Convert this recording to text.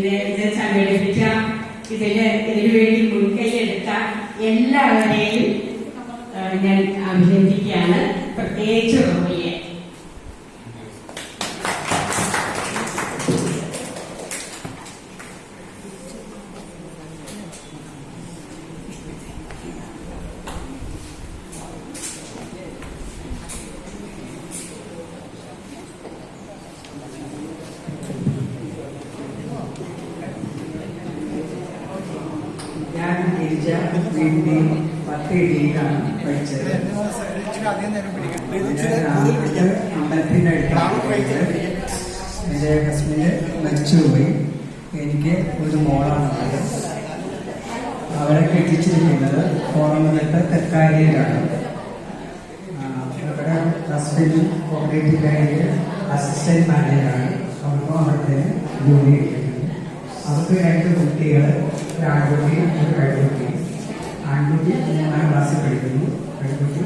ഇതിനെ ഇത് സംഘടിപ്പിച്ച ഇതിന് ഇതിനുവേണ്ടി മുൻകൈ എടുത്ത എല്ലാവരെയും ഞാൻ അഭിനന്ദിക്കുകയാണ്. പ്രത്യേകിച്ച് റോയിയെ. ഞാൻ ഗിരിജ വീട്ടിൽ പത്ത് ഡിയിലാണ് പഠിച്ചത് അമ്പലത്തിന്റെ അടുത്താണ് ഹസ്ബൻഡ് മരിച്ചുപോയി. എനിക്ക് ഒരു മോളാണുള്ളത്. അവരെ കെട്ടിച്ചിരിക്കുന്നത് കോറമംഗലത്ത് തെക്കാരിയിലാണ്. ഇവിടെ ഹസ്ബൻഡ് കോപ്പറേറ്റീവ് അസിസ്റ്റന്റ് മാനേജറാണ് അവർക്കും അവിടുത്തെ ജോലി അവർക്ക് രണ്ട് കുട്ടികൾ ഒരു ആൺകുട്ടിയും ഒരു പെൺകുട്ടി